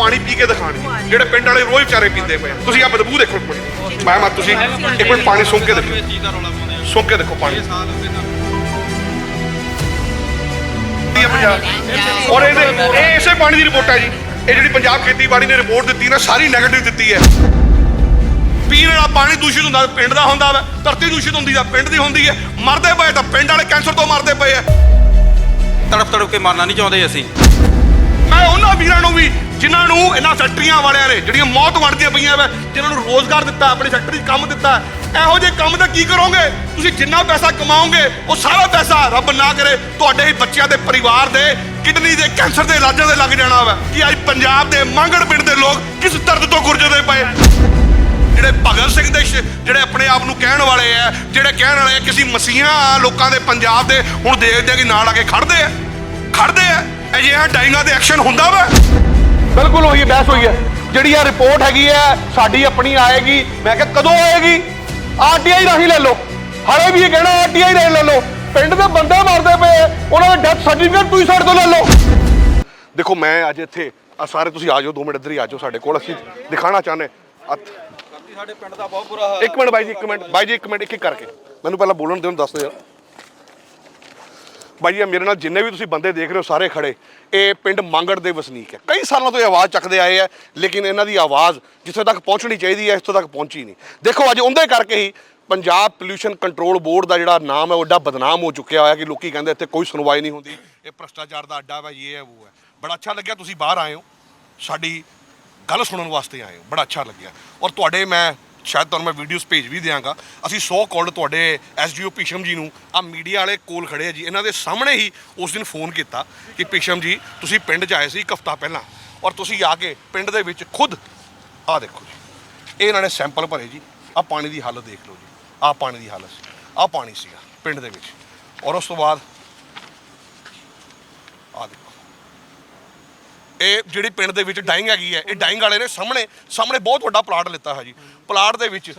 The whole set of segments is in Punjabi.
ਪਾਣੀ ਪੀ ਕੇ ਦਿਖਾਣਗੇ ਜਿਹੜੇ ਪਿੰਡ ਵਾਲੇ ਰੋਜ਼ ਵਿਚਾਰੇ ਪੀਂਦੇ ਪਏ ਤੁਸੀਂ ਆ ਬਦਬੂ ਦੇਖੋ ਇੱਕ ਮਿੰਟ। ਮੈਂ ਮਾ ਤੁਸੀਂ ਇੱਕ ਮਿੰਟ ਪਾਣੀ ਸੁੰਘ ਕੇ ਦੇਖੋ। ਚੀਜ਼ ਸੁੰਘ ਕੇ ਦੇਖੋ ਪਾਣੀ। ਔਰ ਇਹਦੇ ਇਹ ਇਸੇ ਪਾਣੀ ਦੀ ਰਿਪੋਰਟ ਹੈ ਜੀ। ਇਹ ਜਿਹੜੀ ਪੰਜਾਬ ਖੇਤੀਬਾੜੀ ਨੇ ਰਿਪੋਰਟ ਦਿੱਤੀ ਨਾ, ਸਾਰੀ ਨੈਗੇਟਿਵ ਦਿੱਤੀ ਹੈ। ਪੀਣ ਵਾਲਾ ਪਾਣੀ ਦੂਸ਼ਿਤ ਹੁੰਦਾ, ਪਿੰਡ ਦਾ ਹੁੰਦਾ ਵਾ, ਧਰਤੀ ਦੂਸ਼ਿਤ ਹੁੰਦੀ ਆ, ਪਿੰਡ ਦੀ ਹੁੰਦੀ ਹੈ। ਮਰਦੇ ਪਏ ਤਾਂ ਪਿੰਡ ਵਾਲੇ ਕੈਂਸਰ ਤੋਂ ਮਰਦੇ ਪਏ ਆ। ਤੜਪ ਤੜਪ ਕੇ ਮਰਨਾ ਨਹੀਂ ਚਾਹੁੰਦੇ ਅਸੀਂ। ਫੈਕਟਰੀਆਂ ਵਾਲਿਆਂ ਨੇ, ਜਿਹੜੀਆਂ ਮੌਤ ਵੰਡਦੀਆਂ ਪਈਆਂ ਵਾ, ਜਿਨ੍ਹਾਂ ਨੂੰ ਰੋਜ਼ਗਾਰ ਦਿੱਤਾ, ਆਪਣੀ ਫੈਕਟਰੀ 'ਚ ਕੰਮ ਦਿੱਤਾ, ਇਹੋ ਜਿਹੇ ਕੰਮ ਦਾ ਕੀ ਕਰੋਗੇ? ਤੁਸੀਂ ਜਿੰਨਾ ਪੈਸਾ ਕਮਾਓਗੇ, ਉਹ ਸਾਰਾ ਪੈਸਾ ਰੱਬ ਨਾ ਕਰੇ, ਤੁਹਾਡੇ ਹੀ ਬੱਚਿਆਂ ਦੇ ਪਰਿਵਾਰ ਦੇ, ਕਿਡਨੀ ਦੇ, ਕੈਂਸਰ ਦੇ ਇਲਾਜਾਂ ਦੇ ਲੱਗ ਜਾਣਾ ਵਾ। ਕਿ ਅੱਜ ਪੰਜਾਬ ਦੇ ਮੰਗੜ ਪਿੰਡ ਦੇ ਲੋਕ ਕਿਸ ਦਰਦ ਤੋਂ ਗੁਰਜਦੇ ਪਏ? ਜਿਹੜੇ ਭਗਤ ਸਿੰਘ ਦੇ ਜਿਹੜੇ ਆਪਣੇ ਆਪ ਨੂੰ ਕਹਿਣ ਵਾਲੇ ਆ, ਜਿਹੜੇ ਕਹਿਣ ਵਾਲੇ ਆ ਕਿ ਅਸੀਂ ਮਸੀਹਾ ਲੋਕਾਂ ਦੇ ਪੰਜਾਬ ਦੇ, ਹੁਣ ਦੇਖਦੇ ਆ ਕਿ ਨਾਲ ਆ ਕੇ ਖੜਦੇ ਆ। ਖੜਦੇ ਆ। ਅਜਿਹਾ ਡਾਈਂਗਾਂ ਦੇ ਐਕਸ਼ਨ ਹੁੰਦਾ ਵਾ। ਬਿਲਕੁਲ ਹੋਈ ਬਹਿਸ ਹੋਈ ਹੈ। ਜਿਹੜੀ ਆ ਰਿਪੋਰਟ ਹੈਗੀ ਹੈ ਸਾਡੀ ਆਪਣੀ ਆਏਗੀ। ਮੈਂ ਕਿਹਾ ਕਦੋਂ ਆਏਗੀ? ਆਰਟੀਆਈ ਰਾਹੀਂ ਲੈ ਲਓ। ਹਲੇ ਵੀ ਇਹ ਕਹਿਣਾ ਆਰਟੀਆਈ ਰਾਹੀਂ ਲੈ ਲਓ। ਪਿੰਡ ਦੇ ਬੰਦੇ ਮਰਦੇ ਪਏ ਉਹਨਾਂ ਦਾ ਡੈਥ ਸਰਟੀਫਿਕੇਟ ਤੁਸੀਂ ਸਾਡੇ ਤੋਂ ਲੈ ਲਓ। ਦੇਖੋ ਮੈਂ ਅੱਜ ਇੱਥੇ ਆ ਸਾਰੇ ਤੁਸੀਂ ਆ ਜਾਓ 2 ਮਿੰਟ ਇੱਧਰ ਹੀ ਆ ਜਾਓ ਸਾਡੇ ਕੋਲ। ਅਸੀਂ ਦਿਖਾਣਾ ਚਾਹੁੰਦੇ। ਅੱਥ- ਸਾਡੇ ਪਿੰਡ ਦਾ ਬਹੁਤ ਬੁਰਾ ਹਾਲ ਇੱਕ ਮਿੰਟ ਬਾਈ ਜੀ ਇੱਕ ਮਿੰਟ। ਬਾਈ ਜੀ ਇੱਕ ਮਿੰਟ ਇੱਕ ਇੱਕ ਕਰਕੇ। ਮੈਨੂੰ ਪਹਿਲਾਂ ਬੋਲਣ ਦਿਓ ਦੱਸ ਦਿਓ। ਯਾਰ ਬਾਈ ਜੀ ਮੇਰੇ ਨਾਲ ਜਿੰਨੇ ਵੀ ਤੁਸੀਂ ਬੰਦੇ ਦੇਖ ਰਹੇ ਹੋ ਸਾਰੇ ਖੜੇ, ਇਹ ਪਿੰਡ ਮੰਗੜ ਦੇ ਵਸਨੀਕ ਹੈ। ਕਈ ਸਾਲਾਂ ਤੋਂ ਇਹ ਆਵਾਜ਼ ਚੱਕਦੇ ਆਏ ਆ ਲੇਕਿਨ ਇਹਨਾਂ ਦੀ ਆਵਾਜ਼ ਜਿੱਥੇ ਤੱਕ ਪਹੁੰਚਣੀ ਚਾਹੀਦੀ ਹੈ, ਇੱਥੋਂ ਤੱਕ ਪਹੁੰਚੀ ਨਹੀਂ। ਦੇਖੋ, ਅੱਜ ਉਹਦੇ ਕਰਕੇ ਹੀ ਪੰਜਾਬ ਪੋਲਿਊਸ਼ਨ ਕੰਟਰੋਲ ਬੋਰਡ ਦਾ ਜਿਹੜਾ ਨਾਮ ਹੈ, ਉਹ ਏਡਾ ਬਦਨਾਮ ਹੋ ਚੁੱਕਿਆ ਹੋਇਆ ਕਿ ਲੋਕੀ ਕਹਿੰਦੇ ਇੱਥੇ ਕੋਈ ਸੁਣਵਾਈ ਨਹੀਂ ਹੁੰਦੀ। ਇਹ ਭ੍ਰਸ਼ਟਾਚਾਰ ਦਾ ਅੱਡਾ ਵਾ, ਇਹ ਹੈ, ਉਹ ਹੈ। ਬੜਾ ਅੱਛਾ ਲੱਗਿਆ ਤੁਸੀਂ ਬਾਹਰ ਆਏ ਹੋ, ਸਾਡੀ ਗੱਲ ਸੁਣਨ ਵਾਸਤੇ ਆਏ ਹੋ, ਬੜਾ ਅੱਛਾ ਲੱਗਿਆ। ਔਰ ਤੁਹਾਡੇ ਮੈਂ ਸ਼ਾਇਦ ਤੁਹਾਨੂੰ ਮੈਂ ਵੀਡੀਓਜ਼ ਭੇਜ ਵੀ ਦਿਆਂਗਾ। ਅਸੀਂ 100 ਕਾਲ ਤੁਹਾਡੇ ਐਸਡੀਓ ਭੀਸ਼ਮ ਜੀ ਨੂੰ, ਆ ਮੀਡੀਆ ਵਾਲੇ ਕੋਲ ਖੜੇ ਆ ਜੀ। ਇਹਨਾਂ ਦੇ ਸਾਹਮਣੇ ਹੀ ਉਸ ਦਿਨ ਫੋਨ ਕੀਤਾ ਕਿ ਭੀਸ਼ਮ ਜੀ, ਤੁਸੀਂ ਪਿੰਡ 'ਚ ਆਏ ਸੀ ਇੱਕ ਹਫਤਾ ਪਹਿਲਾਂ ਔਰ ਤੁਸੀਂ ਆ ਕੇ ਪਿੰਡ ਦੇ ਵਿੱਚ ਖੁਦ ਆ ਦੇਖੋ ਜੀ। ਇਹ ਇਹਨਾਂ ਨੇ ਸੈਂਪਲ ਭਰੇ ਜੀ। ਆ ਪਾਣੀ ਦੀ ਹਾਲਤ ਦੇਖ ਲਓ ਜੀ। ਆ ਪਾਣੀ ਦੀ ਹਾਲਤ ਸੀ। ਆ ਪਾਣੀ ਸੀਗਾ ਪਿੰਡ ਦੇ ਵਿੱਚ। ਔਰ ਉਸ ਤੋਂ ਬਾਅਦ ਆ ਦੇਖੋ। ਇਹ ਜਿਹੜੀ ਪਿੰਡ ਦੇ ਵਿੱਚ ਡਾਈਂਗ ਹੈਗੀ ਹੈ ਇਹ ਡਾਈਂਗ ਵਾਲੇ ਨੇ ਸਾਹਮਣੇ ਸਾਹਮਣੇ ਬਹੁਤ ਵੱਡਾ ਪਲਾਟ ਲਿੱਤਾ ਹੈ ਜੀ। ਪਲਾਟ ਦੇ ਵਿੱਚ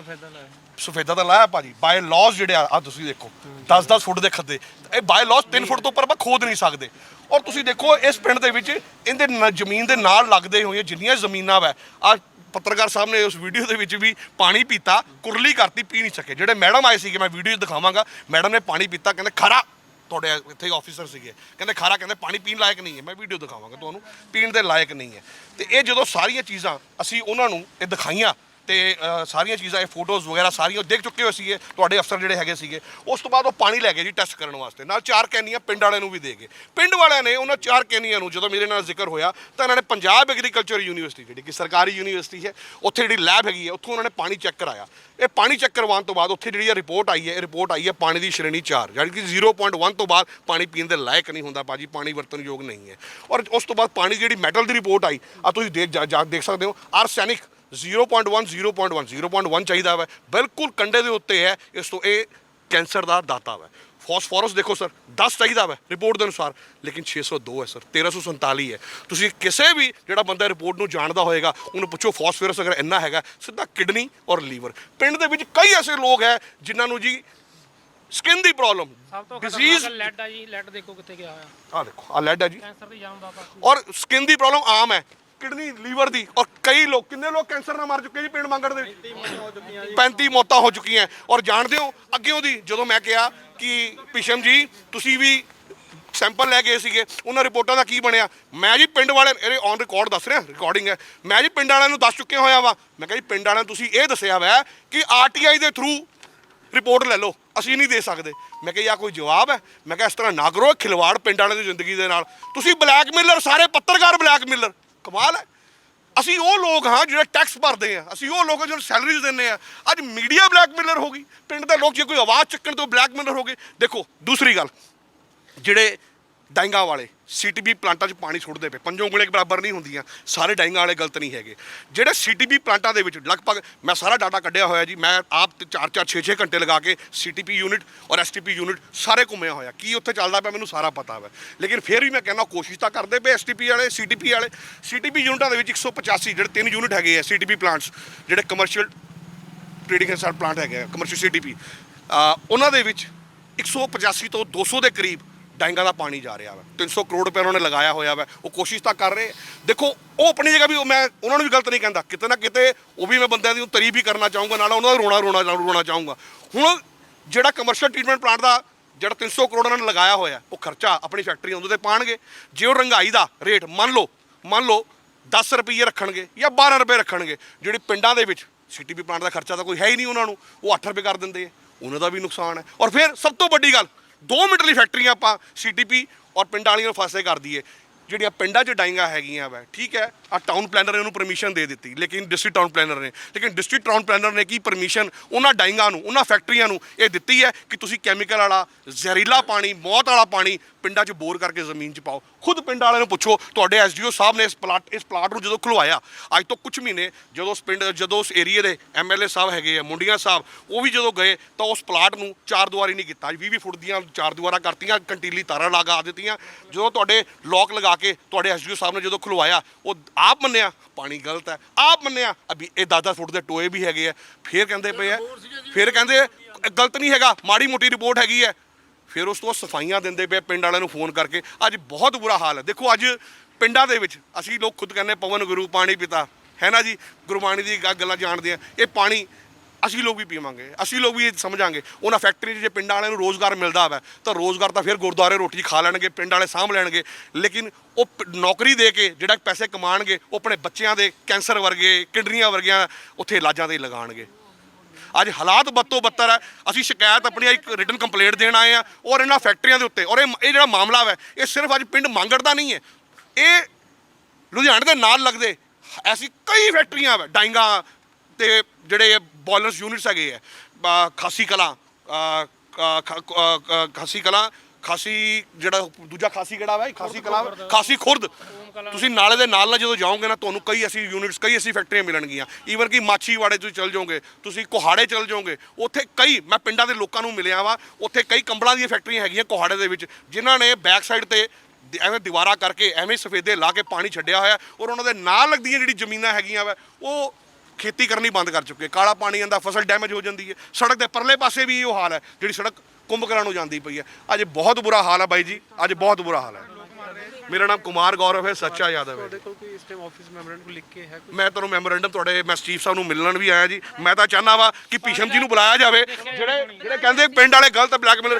ਸਫੇਦਾ ਤਾਂ ਲਾਇਆ ਭਾਜੀ। ਬਾਈ ਲਾਜ਼ ਜਿਹੜੇ ਆ ਤੁਸੀਂ ਦੇਖੋ 10-10 ਫੁੱਟ ਦੇ ਖੱਦੇ ਇਹ ਬਾਈ ਲਾਜ਼ 3 ਫੁੱਟ ਤੋਂ ਉੱਪਰ ਆਪਾਂ ਖੋਦ ਨਹੀਂ ਸਕਦੇ। ਔਰ ਤੁਸੀਂ ਦੇਖੋ ਇਸ ਪਿੰਡ ਦੇ ਵਿੱਚ ਇਹਦੇ ਨ- ਜ਼ਮੀਨ ਦੇ ਨਾਲ ਲੱਗਦੇ ਹੋਈਆਂ ਜਿੰਨੀਆਂ ਜ਼ਮੀਨਾਂ ਵਾ ਆ ਪੱਤਰਕਾਰ ਸਾਹਿਬ ਨੇ ਉਸ ਵੀਡੀਓ ਦੇ ਵਿੱਚ ਵੀ ਪਾਣੀ ਪੀਤਾ ਕੁਰਲੀ ਕਰਤੀ ਪੀ ਨਹੀਂ ਸਕੇ। ਜਿਹੜੇ ਮੈਡਮ ਆਏ ਸੀਗੇ ਮੈਂ ਵੀਡੀਓ ਦਿਖਾਵਾਂਗਾ। ਮੈਡਮ ਨੇ ਪਾਣੀ ਪੀਤਾ ਕਹਿੰਦੇ ਖਰਾ ਤੁਹਾਡੇ ਇੱਥੇ ਆਫੀਸਰ ਸੀਗੇ। ਕਹਿੰਦੇ, ਖਾਰਾ, ਕਹਿੰਦੇ, ਪਾਣੀ ਪੀਣ ਲਾਇਕ ਨਹੀਂ ਹੈ। ਮੈਂ ਵੀਡੀਓ ਦਿਖਾਵਾਂਗਾ ਤੁਹਾਨੂੰ। ਪੀਣ ਦੇ ਲਾਇਕ ਨਹੀਂ ਹੈ। ਤੇ ਇਹ ਜਦੋਂ ਸਾਰੀਆਂ ਚੀਜ਼ਾਂ ਅਸੀਂ ਉਹਨਾਂ ਨੂੰ ਇਹ ਦਿਖਾਈਆਂ ਤੇ ਸਾਰੀਆਂ ਚੀਜ਼ਾਂ, ਇਹ ਫੋਟੋਜ਼ ਵਗੈਰਾ ਸਾਰੀਆਂ ਦੇਖ ਚੁੱਕੇ ਹੋ ਸੀਗੇ, ਤੁਹਾਡੇ ਅਫਸਰ ਜਿਹੜੇ ਹੈਗੇ ਸੀਗੇ। ਉਸ ਤੋਂ ਬਾਅਦ ਉਹ ਪਾਣੀ ਲੈ ਗਏ ਜੀ ਟੈਸਟ ਕਰਨ ਵਾਸਤੇ। ਨਾਲ ਚਾਰ ਕੈਨੀਆਂ ਪਿੰਡ ਵਾਲਿਆਂ ਨੂੰ ਵੀ ਦੇ ਗਏ। ਪਿੰਡ ਵਾਲਿਆਂ ਨੇ ਉਹਨਾਂ ਚਾਰ ਕੈਨੀਆਂ ਨੂੰ, ਜਦੋਂ ਮੇਰੇ ਨਾਲ ਜ਼ਿਕਰ ਹੋਇਆ, ਤਾਂ ਇਹਨਾਂ ਨੇ ਪੰਜਾਬ ਐਗਰੀਕਲਚਰ ਯੂਨੀਵਰਸਿਟੀ ਜਿਹੜੀ ਕਿ ਸਰਕਾਰੀ ਯੂਨੀਵਰਸਿਟੀ ਹੈ, ਉੱਥੇ ਜਿਹੜੀ ਲੈਬ ਹੈਗੀ ਹੈ, ਉੱਥੋਂ ਉਹਨਾਂ ਨੇ ਪਾਣੀ ਚੈੱਕ ਕਰਾਇਆ। ਇਹ ਪਾਣੀ ਚੈੱਕ ਕਰਵਾਉਣ ਤੋਂ ਬਾਅਦ ਉੱਥੇ ਜਿਹੜੀ ਇਹ ਰਿਪੋਰਟ ਆਈ ਹੈ, ਇਹ ਰਿਪੋਰਟ ਆਈ ਹੈ ਪਾਣੀ ਦੀ ਸ਼੍ਰੇਣੀ 4 ਯਾਨੀ ਕਿ 0.1 ਤੋਂ ਬਾਅਦ ਪਾਣੀ ਪੀਣ ਦੇ ਲਾਇਕ ਨਹੀਂ ਹੁੰਦਾ ਬਾਜੀ ਪਾਣੀ ਵਰਤਣਯੋਗ ਨਹੀਂ ਹੈ। ਔਰ ਉਸ ਤੋਂ ਬਾਅਦ ਪਾਣੀ ਦੀ ਜਿਹੜੀ ਮੈਟਲ ਦੀ ਰਿਪੋਰਟ ਆਈ ਆ ਤੁਸੀਂ ਦੇਖ, ਜਾ- ਜਾ, ਦੇਖ ਸਕਦੇ ਹੋ ਆਰਸੈਨਿਕ 0.1 0.1 0.1 ਚਾਹੀਦਾ ਵਾ। ਬਿਲਕੁਲ ਕੰਡੇ ਦੇ ਉੱਤੇ ਹੈ ਇਸ ਤੋਂ ਇਹ ਕੈਂਸਰ ਦਾ ਦਾਤਾ ਵਾ। ਫਾਸਫੋਰਸ ਦੇਖੋ ਸਰ 10 ਚਾਹੀਦਾ ਵਾ ਰਿਪੋਰਟ ਦੇ ਅਨੁਸਾਰ। ਲੇਕਿਨ 602 ਹੈ ਸਰ 1347 ਹੈ। ਤੁਸੀਂ ਕਿਸੇ ਵੀ ਜਿਹੜਾ ਬੰਦਾ ਰਿਪੋਰਟ ਨੂੰ ਜਾਣਦਾ ਹੋਏਗਾ ਉਹਨੂੰ ਪੁੱਛੋ ਫਾਸਫੋਰਸ ਅਗਰ ਇੰਨਾ ਹੈਗਾ ਸਿੱਧਾ ਕਿਡਨੀ ਔਰ ਲੀਵਰ। ਪਿੰਡ ਦੇ ਵਿੱਚ ਕਈ ਐਸੇ ਲੋਕ ਹੈ ਜਿਨ੍ਹਾਂ ਨੂੰ ਜੀ ਸਕਿਨ ਦੀ ਪ੍ਰੋਬਲਮ ਸਭ ਤੋਂ ਡਿਜ਼ੀਜ਼ ਲੈਡ ਆ ਜੀ ਲੈਡ ਦੇਖੋ ਕਿੱਥੇ ਗਿਆ ਹੋਇਆ। ਆ ਦੇਖੋ ਆ ਲੈਡ ਹੈ ਜੀ। ਕੈਂਸਰ ਦੀ ਜਨਮ ਦਾਤਾ ਔਰ ਸਕਿਨ ਦੀ ਪ੍ਰੋਬਲਮ ਆਮ ਹੈ। ਕਿਡਨੀ ਲੀਵਰ ਦੀ ਔਰ ਕਈ ਲੋਕ ਕਿੰਨੇ ਲੋਕ ਕੈਂਸਰ ਨਾਲ ਮਰ ਚੁੱਕੇ ਜੀ ਪਿੰਡ ਮੰਗੜ ਦੇ 35 ਮੌਤਾਂ ਹੋ ਚੁੱਕੀਆਂ ਔਰ ਜਾਣਦੇ ਹੋ ਅੱਗੇ ਉਹਦੀ ਜਦੋਂ ਮੈਂ ਕਿਹਾ ਕਿ ਭੀਸ਼ਮ ਜੀ ਤੁਸੀਂ ਵੀ ਸੈਂਪਲ ਲੈ ਗਏ ਸੀਗੇ ਉਹਨਾਂ ਰਿਪੋਰਟਾਂ ਦਾ ਕੀ ਬਣਿਆ? ਮੈਂ ਜੀ ਪਿੰਡ ਵਾਲੇ ਇਹਦੇ ਔਨ ਰਿਕਾਰਡ ਦੱਸ ਰਿਹਾ ਰਿਕਾਰਡਿੰਗ ਹੈ। ਮੈਂ ਜੀ ਪਿੰਡ ਵਾਲਿਆਂ ਨੂੰ ਦੱਸ ਚੁੱਕਿਆ ਹੋਇਆ ਵਾ। ਮੈਂ ਕਿਹਾ ਜੀ ਪਿੰਡ ਵਾਲਿਆਂ ਨੂੰ ਤੁਸੀਂ ਇਹ ਦੱਸਿਆ ਵਾ ਕਿ ਆਰਟੀਆਈ ਦੇ ਥਰੂ ਰਿਪੋਰਟ ਲੈ ਲਓ ਅਸੀਂ ਨਹੀਂ ਦੇ ਸਕਦੇ। ਮੈਂ ਕਿਹਾ ਯਾ ਕੋਈ ਜਵਾਬ ਹੈ? ਮੈਂ ਕਿਹਾ ਇਸ ਤਰ੍ਹਾਂ ਨਾ ਕਰੋ ਖਿਲਵਾੜ ਪਿੰਡ ਵਾਲਿਆਂ ਦੀ ਜ਼ਿੰਦਗੀ ਦੇ ਨਾਲ। ਤੁਸੀਂ ਬਲੈਕਮੇਲਰ ਸਾਰੇ ਪੱਤਰਕਾਰ ਬਲੈਕਮੇਲਰ ਕਮਾਲ ਹੈ। ਅਸੀਂ ਉਹ ਲੋਕ ਹਾਂ ਜਿਹੜੇ ਟੈਕਸ ਭਰਦੇ ਆ ਅਸੀਂ ਉਹ ਲੋਕ ਹਾਂ ਜਿਹੜੇ ਸੈਲਰੀਜ਼ ਦਿੰਦੇ ਆ ਅੱਜ ਮੀਡੀਆ ਬਲੈਕਮੇਲਰ ਹੋ ਗਈ। ਪਿੰਡ ਦੇ ਲੋਕ ਜੇ ਕੋਈ ਆਵਾਜ਼ ਚੱਕਣ ਤੋਂ ਬਲੈਕਮੇਲਰ ਹੋ ਗਏ। ਦੇਖੋ, ਦੂਸਰੀ ਗੱਲ, ਜਿਹੜੇ ਡਾਈਂਗਾ ਵਾਲੇ ਸੀਟੀਬੀ ਪਲਾਂਟਾਂ 'ਚ ਪਾਣੀ ਸੁੱਟਦੇ ਪਏ, ਪੰਜੋਂ ਉਂਗਲੀਆਂ ਬਰਾਬਰ ਨਹੀਂ ਹੁੰਦੀਆਂ, ਸਾਰੇ ਡਾਈਂਗਾ ਵਾਲੇ ਗਲਤ ਨਹੀਂ ਹੈਗੇ। ਜਿਹੜੇ ਸੀਟੀਬੀ ਪਲਾਂਟਾਂ ਦੇ ਵਿੱਚ ਲਗਭਗ ਮੈਂ ਸਾਰਾ ਡਾਟਾ ਕੱਢਿਆ ਹੋਇਆ ਜੀ, ਮੈਂ ਆਪ 4 4 6 6 ਘੰਟੇ ਲਗਾ ਕੇ ਸੀਟੀਪੀ ਯੂਨਿਟ ਔਰ ਐਸਟੀਪੀ ਯੂਨਿਟ ਸਾਰੇ ਘੁੰਮਿਆ ਹੋਇਆ। ਕੀ ਉੱਥੇ ਚੱਲਦਾ ਪਿਆ ਮੈਨੂੰ ਸਾਰਾ ਪਤਾ ਵਾ। ਲੇਕਿਨ ਫਿਰ ਵੀ ਮੈਂ ਕਹਿੰਦਾ ਕੋਸ਼ਿਸ਼ ਤਾਂ ਕਰਦੇ ਪਏ ਐਸਟੀਪੀ ਵਾਲੇ ਸੀਟੀਪੀ ਵਾਲੇ। ਸੀਟੀਪੀ ਯੂਨਿਟਾਂ ਦੇ ਵਿੱਚ 185 ਜਿਹੜੇ ਤਿੰਨ ਯੂਨਿਟ ਹੈਗੇ ਆ ਸੀਟੀਪੀ ਪਲਾਂਟਸ, ਜਿਹੜੇ ਕਮਰਸ਼ੀਅਲ ਟ੍ਰੇਡਿੰਗ ਐਂਡ ਪਲਾਂਟ ਹੈਗੇ ਆ ਕਮਰਸ਼ੀਅਲ ਸੀਟੀਪੀ ਉਹਨਾਂ ਦੇ ਵਿੱਚ 185 ਤੋਂ 200 ਦੇ ਕਰੀਬ ਡਾਂਗਾ ਦਾ ਪਾਣੀ ਜਾ ਰਿਹਾ ਵਾ। 300 ਕਰੋੜ ਰੁਪਏ ਉਹਨਾਂ ਨੇ ਲਗਾਇਆ ਹੋਇਆ ਵਾ। ਉਹ ਕੋਸ਼ਿਸ਼ ਤਾਂ ਕਰ ਰਹੇ। ਦੇਖੋ, ਉਹ ਆਪਣੀ ਜਗ੍ਹਾ ਵੀ ਉਹ ਮੈਂ ਉਹਨਾਂ ਨੂੰ ਵੀ ਗਲਤ ਨਹੀਂ ਕਹਿੰਦਾ। ਕਿਤੇ ਨਾ ਕਿਤੇ ਉਹ ਵੀ ਮੈਂ ਬੰਦਿਆਂ ਦੀ ਤਾਰੀਫ ਵੀ ਕਰਨਾ ਚਾਹੂੰਗਾ, ਨਾਲ ਉਹਨਾਂ ਦਾ ਰੋਣਾ ਰੋਣਾ ਰੋਣਾ ਚਾਹੂੰਗਾ। ਹੁਣ ਜਿਹੜਾ ਕਮਰਸ਼ੀਅਲ ਟ੍ਰੀਟਮੈਂਟ ਪਲਾਂਟ ਦਾ ਜਿਹੜਾ 300 ਕਰੋੜ ਉਹਨਾਂ ਨੇ ਲਗਾਇਆ ਹੋਇਆ, ਉਹ ਖਰਚਾ ਆਪਣੀ ਫੈਕਟਰੀ ਉਹਦੇ ਤੇ ਪਾਣਗੇ। ਜੇ ਉਹ ਰੰਗਾਈ ਦਾ ਰੇਟ ਮੰਨ ਲਓ ਮੰਨ ਲਓ 10 ਰੁਪਏ ਰੱਖਣਗੇ ਜਾਂ 12 ਰੁਪਏ ਰੱਖਣਗੇ, ਜਿਹੜੇ ਪਿੰਡਾਂ ਦੇ ਵਿੱਚ ਸੀਟੀਪੀ ਪਲਾਂਟ ਦਾ ਖਰਚਾ ਤਾਂ ਕੋਈ ਹੈ ਹੀ ਨਹੀਂ ਉਹਨਾਂ ਨੂੰ। ਉਹ 8 ਰੁਪਏ ਕਰ ਦਿੰਦੇ ਆ। ਉਹਨਾਂ ਦਾ ਵੀ ਨੁਕਸਾਨ ਹੈ। ਔਰ ਫਿਰ ਸਭ ਤੋਂ ਵੱਡੀ ਗੱਲ 2 ਮਿੰਟ ਲਈ ਫੈਕਟਰੀਆਂ ਆਪਾਂ ਸੀਟੀਪੀ ਔਰ ਪਿੰਡ ਵਾਲੀਆਂ ਨੂੰ ਫਾਸੇ ਕਰ ਦਈਏ। ਜਿਹੜੀਆਂ ਪਿੰਡਾਂ 'ਚ ਡਾਈਆਂ ਹੈਗੀਆਂ ਵਾ, ਠੀਕ ਹੈ ਆ ਟਾਊਨ ਪਲੈਨਰ ਨੇ ਉਹਨੂੰ ਪਰਮਿਸ਼ਨ ਦੇ ਦਿੱਤੀ, ਲੇਕਿਨ ਡਿਸਟ੍ਰਿਕਟ ਟਾਊਨ ਪਲੈਨਰ ਨੇ, ਲੇਕਿਨ ਡਿਸਟ੍ਰਿਕਟ ਟਾਊਨ ਪਲੈਨਰ ਨੇ ਕੀ ਪਰਮਿਸ਼ਨ ਉਹਨਾਂ ਡਾਈਆਂ ਨੂੰ, ਉਹਨਾਂ ਫੈਕਟਰੀਆਂ ਨੂੰ ਇਹ ਦਿੱਤੀ ਹੈ ਕਿ ਤੁਸੀਂ ਕੈਮੀਕਲ ਵਾਲਾ, ਜ਼ਹਿਰੀਲਾ ਪਾਣੀ, ਮੌਤ ਵਾਲਾ ਪਾਣੀ ਪਿੰਡਾਂ 'ਚ ਬੋਰ ਕਰਕੇ ਜ਼ਮੀਨ 'ਚ ਪਾਓ। ਖੁਦ ਪਿੰਡ ਵਾਲਿਆਂ ਨੂੰ ਪੁੱਛੋ, ਤੁਹਾਡੇ ਐਸਡੀਓ ਸਾਹਿਬ ਨੇ ਇਸ ਪਲਾਟ ਇਸ ਪਲਾਟ ਨੂੰ ਜਦੋਂ ਖੁਲਵਾਇਆ, ਅੱਜ ਤੋਂ ਕੁਝ ਮਹੀਨੇ ਜਦੋਂ ਉਸ ਪਿੰਡ, ਜਦੋਂ ਉਸ ਏਰੀਏ ਦੇ ਐਮਐਲਏ ਸਾਹਿਬ ਹੈਗੇ ਆ, ਮੁੰਡੀਆਂ ਸਾਹਿਬ, ਉਹ ਵੀ ਜਦੋਂ ਗਏ ਤਾਂ ਉਸ ਪਲਾਟ ਨੂੰ ਚਾਰ ਦੁਆਰੀ ਨਹੀਂ ਕੀਤਾ 20 20 ਫੁੱਟ ਦੀਆਂ ਚਾਰ ਦੁਆਰਾ ਕਰਤੀਆਂ, ਕੰਟੀਲੀ ਤਾਰਾਂ ਲਗਾ ਦਿੱਤੀਆਂ। ਜਦੋਂ ਤੁਹਾਡੇ ਲੋਕ ਲਗਾ ਕੇ ਤੁਹਾਡੇ ਐਸਡੀਓ ਸਾਹਿਬ ਨੇ ਜਦੋਂ ਖੁਲਵਾਇਆ ਉਹ ਆਪ ਮੰਨਿਆ ਪਾਣੀ ਗਲਤ ਹੈ ਆਪ ਮੰਨਿਆ। ਅਭੀ ਇਹ 10-10 ਫੁੱਟ ਦੇ ਟੋਏ ਵੀ ਹੈਗੇ ਆ। ਫਿਰ ਕਹਿੰਦੇ ਪਏ ਆ ਫਿਰ ਕਹਿੰਦੇ ਇਹ ਗਲਤ ਨਹੀਂ ਹੈਗਾ ਮਾੜੀ ਮੋਟੀ ਰਿਪੋਰਟ ਹੈਗੀ ਹੈ। ਫਿਰ ਉਸ ਤੋਂ ਸਫਾਈਆਂ ਦਿੰਦੇ ਪਏ ਪਿੰਡ ਵਾਲਿਆਂ ਨੂੰ ਫੋਨ ਕਰਕੇ। ਅੱਜ ਬਹੁਤ ਬੁਰਾ ਹਾਲ ਹੈ। ਦੇਖੋ ਅੱਜ ਪਿੰਡਾਂ ਦੇ ਵਿੱਚ ਅਸੀਂ ਲੋਕ ਖੁਦ ਕਹਿੰਦੇ ਪਵਨ ਗੁਰੂ ਪਾਣੀ ਪਿਤਾ। ਹੈ ਨਾ ਜੀ? ਗੁਰਬਾਣੀ ਦੀ ਗੱਲਾਂ ਜਾਣਦੇ ਆ। ਇਹ ਪਾਣੀ ਅਸੀਂ ਲੋਕ ਵੀ ਪੀਵਾਂਗੇ, ਅਸੀਂ ਲੋਕ ਵੀ ਇਹ ਸਮਝਾਂਗੇ। ਉਹਨਾਂ ਫੈਕਟਰੀ 'ਚ ਜੇ ਪਿੰਡਾਂ ਵਾਲਿਆਂ ਨੂੰ ਰੋਜ਼ਗਾਰ ਮਿਲਦਾ ਵਾ ਤਾਂ ਰੋਜ਼ਗਾਰ ਤਾਂ ਫਿਰ ਗੁਰਦੁਆਰੇ ਰੋਟੀ ਖਾ ਲੈਣਗੇ, ਪਿੰਡ ਵਾਲੇ ਸਾਂਭ ਲੈਣਗੇ। ਲੇਕਿਨ ਉਹ ਪ- ਨੌਕਰੀ ਦੇ ਕੇ ਜਿਹੜਾ ਪੈਸੇ ਕਮਾਣਗੇ, ਉਹ ਆਪਣੇ ਬੱਚਿਆਂ ਦੇ ਕੈਂਸਰ ਵਰਗੇ, ਕਿਡਨੀਆਂ ਵਰਗੀਆਂ ਉੱਥੇ ਇਲਾਜਾਂ 'ਤੇ ਹੀ ਲਗਾਣਗੇ ਅੱਜ ਹਾਲਾਤ ਬੱਤੋ ਬੱਤਰ ਹੈ ਅਸੀਂ ਸ਼ਿਕਾਇਤ ਆਪਣੀ ਇੱਕ ਰਿਟਨ ਕੰਪਲੇਂਟ ਦੇਣ ਆਏ ਆ, ਔਰ ਇਹਨਾਂ ਫੈਕਟਰੀਆਂ ਦੇ ਉੱਤੇ, ਔਰ ਇਹ ਇਹ ਜਿਹੜਾ ਮਾਮਲਾ ਹੈ ਇਹ ਸਿਰਫ ਅੱਜ ਪਿੰਡ ਮੰਗੜ ਦਾ ਨਹੀਂ ਹੈ। ਇਹ ਲੁਧਿਆਣੇ ਦੇ ਨਾਲ ਲੱਗਦੇ, ਐਸੀ ਕਈ ਫੈਕਟਰੀਆਂ ਵਾ ਡਾਈਂਗਾ ਤੇ ਜਿਹੜੇ ਬੋਇਲਰਸ ਯੂਨਿਟਸ ਹੈਗੇ ਆ। ਖਾਸੀ ਕਲਾ ਖਾਸੀ ਕਲਾ ਖਾਸੀ ਜਿਹੜਾ ਦੂਜਾ ਖਾਸੀ ਕਿਹੜਾ ਵਾ? ਖਾਸੀ ਕਲਾ ਖਾਸੀ ਖੁਰਦ। ਤੁਸੀਂ ਨਾਲੇ ਦੇ ਨਾਲ ਨਾਲ ਜਦੋਂ ਜਾਓਗੇ ਨਾ ਤੁਹਾਨੂੰ ਕਈ ਐਸੀ ਯੂਨਿਟਸ ਕਈ ਐਸੀ ਫੈਕਟਰੀਆਂ ਮਿਲਣਗੀਆਂ। ਈਵਨ ਕਿ ਮਾਛੀਵਾੜੇ ਤੁਸੀਂ ਚਲ ਜਾਓਗੇ ਤੁਸੀਂ ਕੋਹਾੜੇ ਚਲ ਜਾਓਗੇ ਉੱਥੇ ਕਈ ਮੈਂ ਪਿੰਡਾਂ ਦੇ ਲੋਕਾਂ ਨੂੰ ਮਿਲਿਆ ਵਾ ਉੱਥੇ ਕਈ ਕੰਬਲਾਂ ਦੀਆਂ ਫੈਕਟਰੀਆਂ ਹੈਗੀਆਂ ਕੋਹਾੜੇ ਦੇ ਵਿੱਚ ਜਿਨ੍ਹਾਂ ਨੇ ਬੈਕ ਸਾਈਡ ਤੇ ਐਵੇਂ ਦੀਵਾਰਾਂ ਕਰਕੇ ਐਵੇਂ ਸਫੇਦੇ ਲਾ ਕੇ ਪਾਣੀ ਛੱਡਿਆ ਹੋਇਆ ਔਰ ਉਹਨਾਂ ਦੇ ਨਾਲ ਲੱਗਦੀਆਂ ਜਿਹੜੀ ਜ਼ਮੀਨਾਂ ਹੈਗੀਆਂ ਵਾ ਉਹ ਖੇਤੀ ਕਰਨੀ ਬੰਦ ਕਰ ਚੁੱਕੇ ਕਾਲਾ ਪਾਣੀ ਆਂਦਾ ਫਸਲ ਡੈਮੇਜ ਹੋ ਜਾਂਦੀ ਹੈ। ਸੜਕ ਦੇ ਪਰਲੇ ਪਾਸੇ ਵੀ ਇਹੋ ਹਾਲ ਹੈ ਜਿਹੜੀ ਸੜਕ ਕੁੰਭਕਰਨ ਨੂੰ ਜਾਂਦੀ ਪਈ ਹੈ। ਅੱਜ ਬਹੁਤ ਬੁਰਾ ਹਾਲ ਹੈ ਬਾਈ ਜੀ ਅੱਜ ਬਹੁਤ ਬੁਰਾ ਹਾਲ ਹੈ। ਮੇਰਾ ਨਾਮ ਕੁਮਾਰ ਗੌਰਵ ਹੈ ਸੱਚਾ ਯਾਦਵ ਹੈ ਤੁਹਾਡੇ ਕੋਲ ਕੋਈ ਇਸ ਟਾਈਮ ਆਫਿਸ ਮੈਮੋਰੈਂਡਮ ਲਿਖ ਕੇ ਹੈ ਕੋਈ? ਮੈਂ ਤੁਹਾਨੂੰ ਮੈਮੋਰੈਂਡਮ ਤੁਹਾਡੇ ਮੈਂ ਚੀਫ ਸਾਹਿਬ ਨੂੰ ਮਿਲਣ ਵੀ ਆਇਆ ਜੀ। ਮੈਂ ਤਾਂ ਚਾਹਨਾ ਵਾ ਕਿ ਭੀਸ਼ਮ ਜੀ ਨੂੰ ਬੁਲਾਇਆ ਜਾਵੇ। ਜਿਹੜੇ ਜਿਹੜੇ ਕਹਿੰਦੇ ਪਿੰਡ ਵਾਲੇ ਗਲਤ ਬਲੈਕਮੇਲਰ